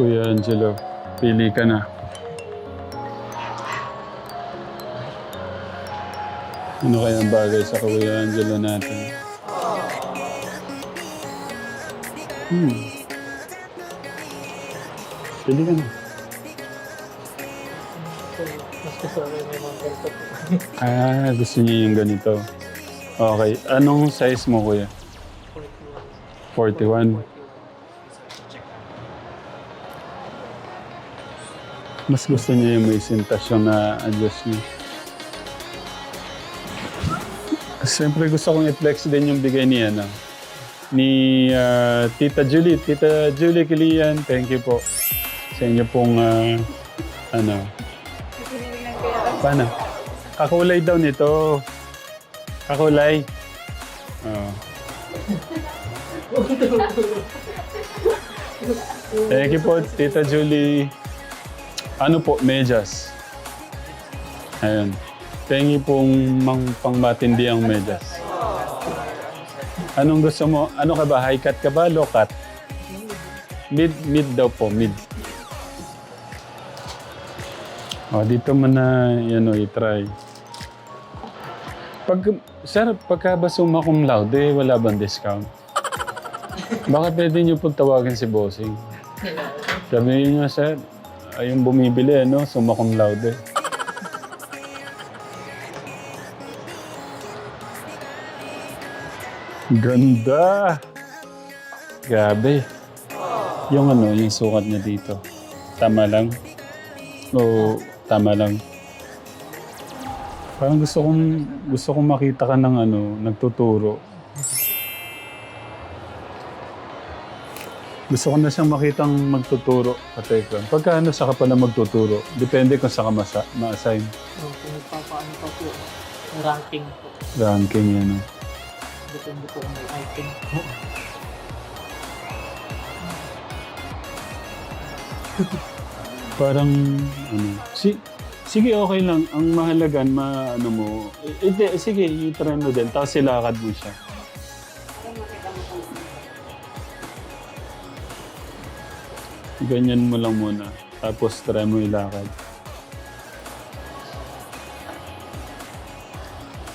Kuya Angelo, pili ka na. Ano kaya ang bagay sa Kuya Angelo natin? Hmm. Pili ka na. Mas gusto ko may mga ganito. Ah, gusto niya yung ganito. Okay. Anong size mo, kuya? 41. Mas gusto niya yung may sintasyon na adjust niya. Siyempre gusto kong i-flex din yung bigay ni ano. Ni ah, Tita Julie. Tita Julie Kilian, thank you po. Sa inyo pong ah, ano. Paano? Kakulay daw nito. Kakulay. Oh. Thank you po, Tita Julie. Ano po, medyas. Thank you pong mang pangmatindi ang medyas. Anong gusto mo? Ano ka ba? High cut ka ba? Low cut? Mid, mid daw po, mid. O, dito mo na, yan o, i-try. Pag, sir, pagka ba summa cum laude, wala bang discount? Baka pwede niyo pong tawagin si Bossing. Sabihin niyo, sir, ayun bumibili, ano, summa cum laude. Ganda! Grabe. Yung ano, yung sukat niya dito. Tama lang? O tama lang? Parang gusto kong gusto kong makita ka ng ano, nagtuturo. Gusto ko na siyang makitang magtuturo, Katekram. Pagka ano sa ka pala magtuturo, depende kung sa ka masa, ma-assign. Yung pinagpapaano pa po. Ranking po. Ranking yan. No? Depende po kung may item po. Parang, ano, si, sige okay lang. Ang mahalagan, ma, ano mo, eh, eh, sige, i-try mo din. Tapos silakad mo siya. Ganyan mo lang muna. Tapos try mo ilakad.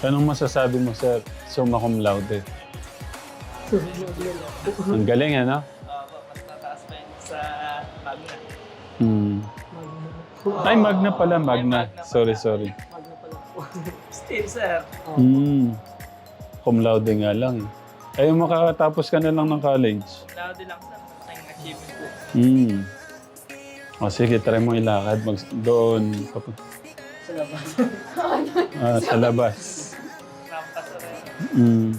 Anong masasabi mo, sir? Summa cum laude. Ang galing, ano? Opo, mas mataas pa yun sa Magna. Hmm. Ay, magna pala, magna. Sorry, sorry. Magna pala po. Still, sir. Hmm. Cum laude nga lang. eh. Ay, makakatapos ka na lang ng college. Loud lang, sir. Ang achievement. Hmm. O sige, try mo ilakad. Mag doon. Sa labas. ah, sa labas. Hmm.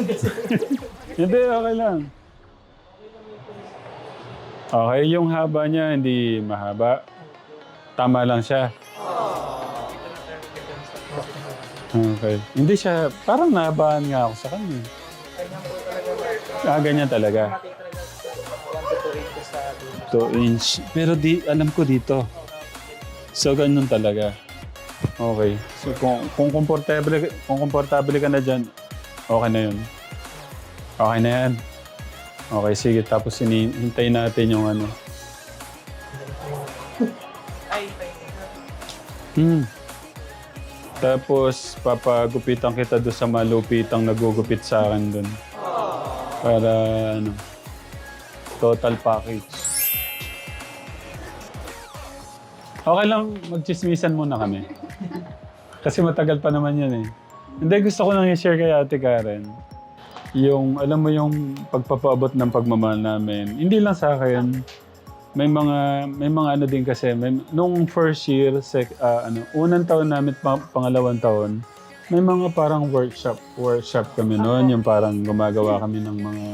Hindi, okay lang. Okay, yung haba niya hindi mahaba. Tama lang siya. Okay. Hindi siya, parang nahabaan nga ako sa kanya. Ah, ganyan talaga. Matik talaga 2 1 to 2 inches sa dulo. inch. Pero di, alam ko dito. So, ganun talaga. Okay. So, kung, kung komportable, kung komportable ka na dyan, okay na yun. Okay na yan. Okay, sige. Tapos hinihintay natin yung ano. Ay. Hmm. Tapos, papagupitan kita doon sa malupitang nagugupit sa akin doon. Para, ano, total package. Okay lang, magchismisan muna kami. Kasi matagal pa naman yan eh. Hindi, gusto ko lang i-share kay Ate Karen. Yung, alam mo yung pagpapaabot ng pagmamahal namin. Hindi lang sa akin, may mga may mga ano din kasi may, nung first year sec, ah, ano unang taon namin pa, pangalawang taon may mga parang workshop workshop kami noon yung parang gumagawa kami ng mga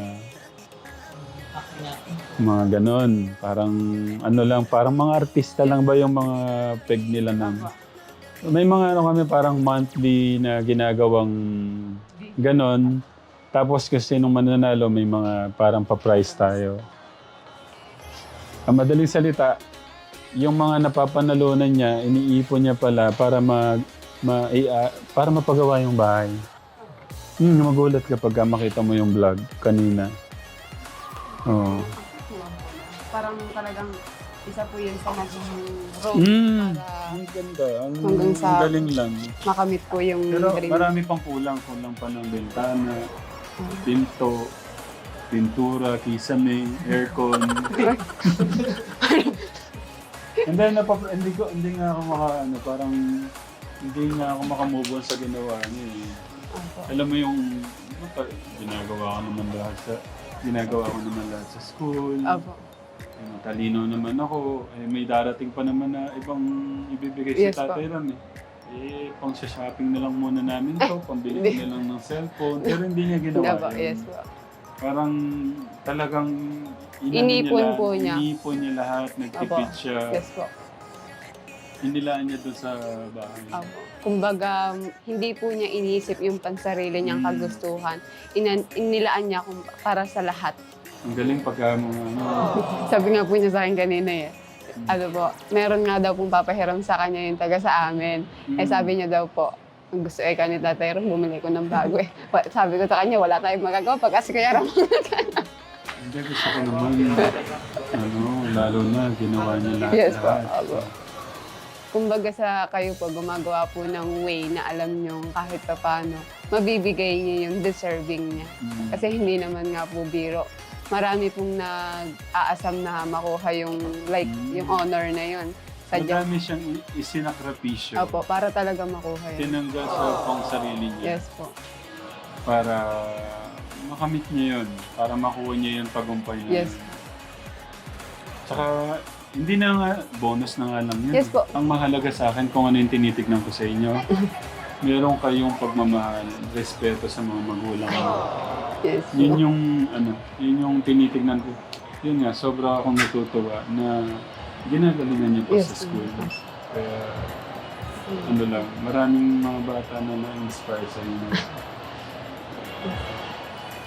mga ganon. Parang ano lang parang mga artista lang ba yung mga peg nila ng may mga ano kami parang monthly na ginagawang ganon. Tapos kasi nung mananalo may mga parang pa-prize tayo ang madaling salita, yung mga napapanalunan niya, iniipon niya pala para mag ma, ah, para mapagawa yung bahay. Hmm, magulat kapag ka makita mo yung vlog kanina. Oo. Parang talagang isa po yun sa naging road Mm. para Ang ganda. Ang, Hanggang sa- ang galing lang. makamit po yung Pero dream. marami pang kulang. Kulang pa ng bintana, pinto, pintura, kisame, aircon. And then, napap- hindi, ko, hindi nga ako maka, ano, parang, hindi nga ako makamove on sa ginawa niya eh. Alam mo yung, ano pa, ginagawa ko naman lahat sa, ginagawa ko naman lahat sa school. Opo. Yung talino naman ako. Eh, may darating pa naman na ibang ibibigay si Yes po. Tatay Ram eh. Eh, pang shopping na lang muna namin to, pambili hindi. na lang ng cellphone. Pero hindi niya ginawa po, yun. yes po. Parang talagang inano Inipon niya, po niya. Inipon niya lahat, nagtipid Opo. siya. Yes po. Inilaan niya doon sa bahay. Opo. Kumbaga, hindi po niya inisip yung pansarili niyang Mm. kagustuhan. Inan- inilaan niya kung para sa lahat. Ang galing pagka mga ano. Sabi nga po niya sa akin kanina eh. Ano po, meron nga daw pong papahiram sa kanya yung taga sa amin. Eh Mm. sabi niya daw po, gusto eh kanina tatay bumili ko ng bago eh. Sabi ko sa kanya, wala tayong magagawa pag kasi kaya Ram. Hindi, gusto ko naman. ano, lalo na, ginawa niya lahat. Yes po, opo. Kumbaga sa kayo po, gumagawa po ng way na alam nyo kahit pa paano, mabibigay niyo yung deserving niya. Mm. Kasi hindi naman nga po biro. Marami pong nag-aasam na makuha yung like Mm. yung honor na yun. Sadya. Madami siyang i- isinakripisyo. Opo, para talaga makuha yun. Tinanggal sa pang sarili niya. Yes po. Para makamit niya yun. Para makuha niya yung tagumpay na Yes. yun. Tsaka, hindi na nga, bonus na nga lang yun. Yes po. Ang mahalaga sa akin kung ano yung tinitignan ko sa inyo. Meron kayong pagmamahal, respeto sa mga magulang mo. Yes po. Yun yung, ano, yun yung tinitignan ko. Yun nga, sobra akong natutuwa na ginagalingan niyo po Yes, sa school. Kaya, ano lang, maraming mga bata na na-inspire sa inyo.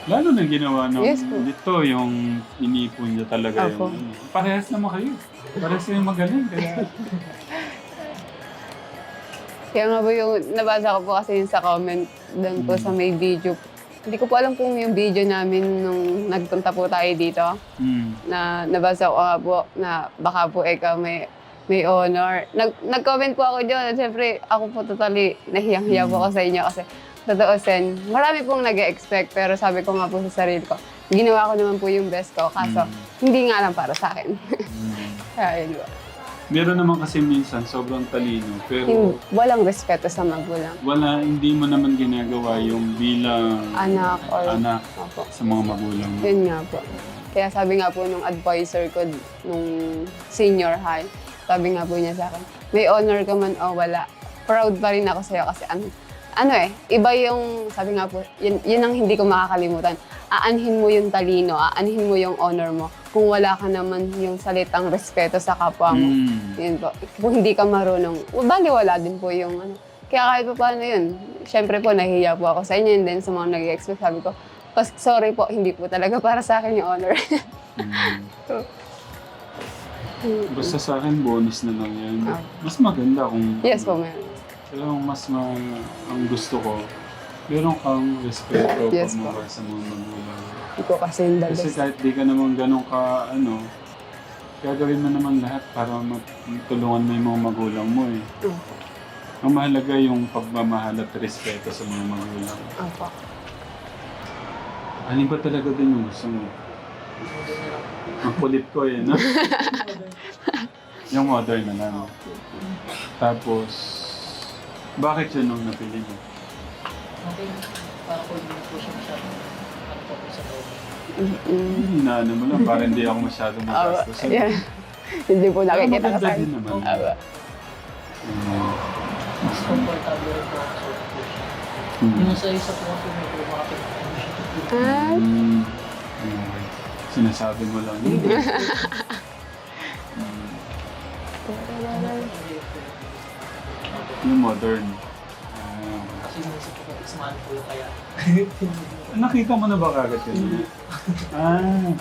Lalo na ginawa ng Yes po. dito, yung inipon niya talaga Opo. yung... Parehas naman kayo. Parehas kayong magaling. Kaya, Kaya nga po yung nabasa ko po kasi yun sa comment doon po Mm. sa may video. Hindi ko po alam kung yung video namin nung nagpunta po tayo dito. mm, na nabasa ko nga po na baka po ikaw may may honor. Nag, nag-comment po ako dyan. Siyempre, ako po totally nahiyang-hiya po ako sa inyo kasi totoo sen, marami pong nag expect pero sabi ko nga po sa sarili ko, ginawa ko naman po yung best ko kaso Mm. hindi nga lang para sa akin. mm. Kaya yun po. Meron naman kasi minsan sobrang talino, pero Hin- walang respeto sa magulang. wala, hindi mo naman ginagawa yung bilang Anak or... anak Opo. sa mga magulang mo. Yun nga po. Kaya sabi nga po nung advisor ko nung senior high, sabi nga po niya sa akin, may honor ka man o wala, proud pa rin ako sa'yo kasi ano, ano eh, iba yung, sabi nga po, yun, yun ang hindi ko makakalimutan. Aanhin mo yung talino, aanhin mo yung honor mo. Kung wala ka naman yung salitang respeto sa kapwa mo, Mm. yun po. Kung hindi ka marunong, bali wala din po yung ano. Kaya kahit pa paano yun, syempre po nahihiya po ako sa inyo and then sa mga nag-expect, sabi ko, "Pas- sorry po, hindi po talaga para sa akin yung honor. Mm. Basta sa akin, bonus na lang yan. Ah. Mas maganda kung... yes po. Pero ang mas ma, ang gusto ko, meron kang respeto Yes yes, po. sa mga magulang. Ko kasi yung the Kasi best. kahit di ka naman ganun ka, ano, gagawin mo naman lahat para matulungan mo yung mga magulang mo eh. Opo. Ang mahalaga yung pagmamahal at respeto sa mga magulang. Opo. Alin ba talaga din yung gusto mo? Ang kulit ko eh, no? yung modern na lang. Tapos, bakit yun nung napili mo? Okay, para po hindi po siya masyado ano po sa loob. Hindi na ano mo lang, para hindi ako masyadong Opo. magastos. Yeah. Hindi po nakikita ka maganda sa din naman. Opo. Mm. Mas comfortable rin po ako sa loob po siya. Mm. Yung sa isa po kasi may po makapit po siya. Ah, Mm. Okay. Sinasabi mo lang. Mm. Yung modern. Ah. Is man po yung kaya. nakita mo na ba kagad yun? ah.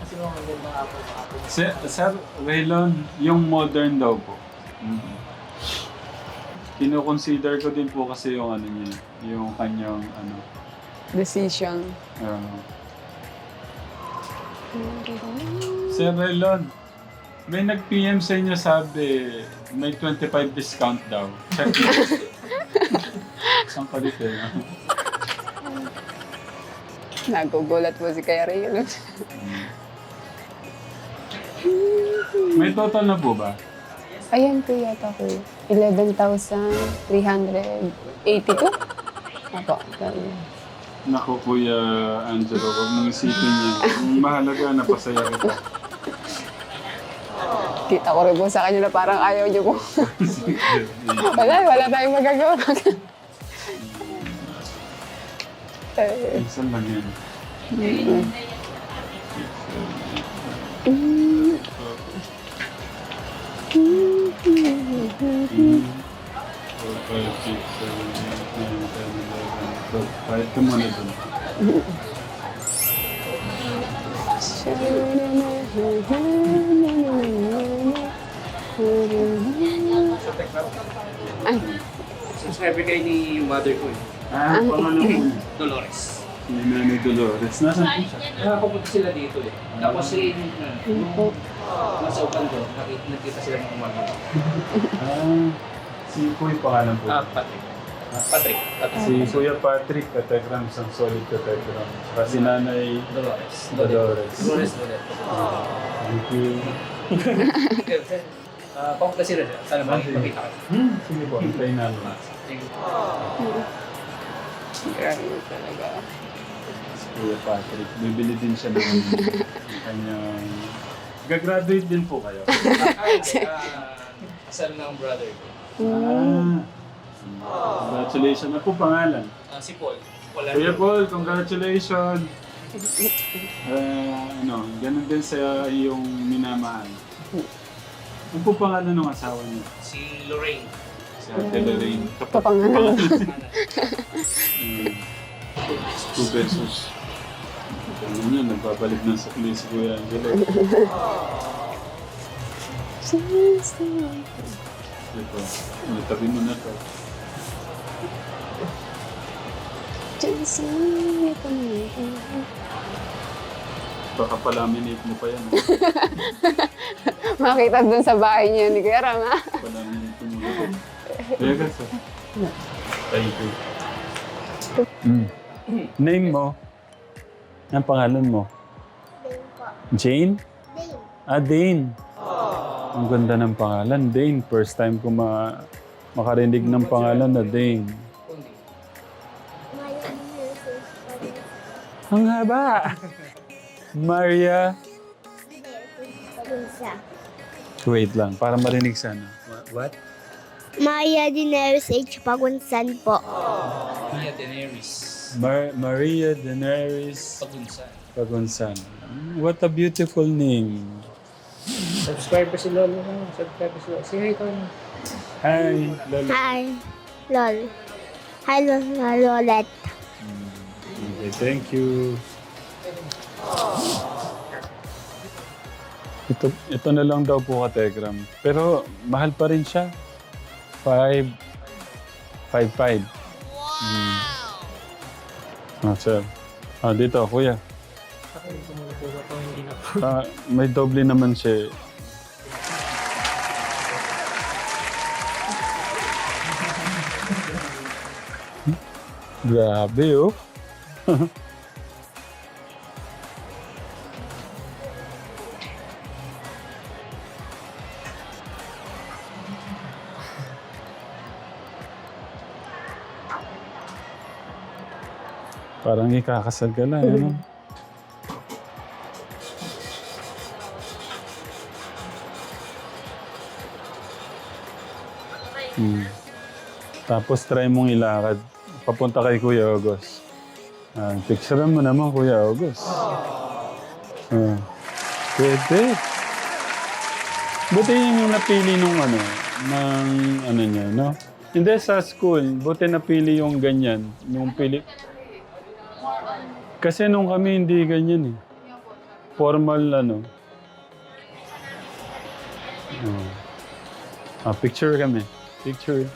Kasi mga maganda nga po mga po. Sir, Sir Raylon, yung modern daw po. Mm. Kino-consider ko din po kasi yung ano niya, yung kanyang ano, decision. Ah. Sir Relon, may nag-PM sa inyo sabi, may 25 discount daw. Check ka dito eh? Nagugulat po si Kuya Ray. May total na po ba? Ayan po yata ko. 11,382? Apo. Naku, Kuya Angelo, huwag mong isipin niya. Ang mahalaga, napasaya kita. Kita ko rin po sa kanya na parang ayaw niyo po. wala, wala tayong magagawa. Minsan lang yan. Four, five, six, seven, eight, nine, ten, eleven, twelve. Kahit ka muna dun. Subscriber kayo ni mother ko eh. Ah, pangalan mo yun. Dolores. Si Nanay Dolores. Nasaan po siya? Nakapunta sila dito eh. Tapos si, uh, nasa upan ko, nakita, nakita sila ng umaga. Ah, si Kuya pangalan po. Ah, Patrick. Patrick. Patrick. Si Kuya Patrick Katekram, isang solid Katekram. Saka si Nanay Dolores. Dolores. Dolores Dolores. Thank you. Ah, papunta sila dyan. Sana Ah, makita kayo. Hmm, sige po, antayin namin. Thank you. Grabe talaga. Si Kuya Patrick, bibili din siya ng kanyang... Gagraduate din po kayo. Ay, ah, kasal ng brother ko. Ah. Congratulations. Ano po pangalan? Ah, si Paul. Wala Kuya Paul, congratulations! Ah, ano, ganun din sa iyong minamahal. Ano po pangalan ng asawa niyo? Si Lorraine. Si Ate Lorraine. Kapangalan. Two pesos. Ano niya, nagpapalik ng sakli si Kuya Angelo. Ito. Ano, tabi mo na to. Baka palaminate mo pa yan. Makita dun sa bahay niya ni Kuya Ram, ha? Palaminate na. Sa. Thank you. Mm. Name mo? Ang pangalan mo? Jane? Ah, Dane. Ang ganda ng pangalan, Dane. First time ko ma makarinig ng pangalan na Dane. Kundi. Ang haba! Maria. Wait lang, para marinig sana. What? Maria Dineris H. Pagunsan po. Mia Daenerys. Mar- Maria Daenerys Pagunsan. Pagunsan. What a beautiful name. Subscriber si Lolo. Subscriber si Lolo. Si hi ko. Hi, Lolo. Hi, Lol. Hi, Lola Lolet. Okay, thank you. Ito, ito na lang daw po ka Telegram. Pero mahal pa rin siya. Five, five, five. Wow! Ah, sir. Ah, dito, kuya. Ah, may doble naman siya. eh. Grabe, oh. Parang ikakasal ka lang, ano? Hmm. Tapos try mong ilakad. Papunta kay Kuya August. Ah, picturean mo naman, Kuya August. Ah. Pwede. Buti yun yung napili nung ano, ng ano niya, no? Hindi sa school, buti napili yung ganyan, yung pili. Kasi nung kami hindi ganyan eh. Formal ano. Oh. Ah, picture kami. Picture.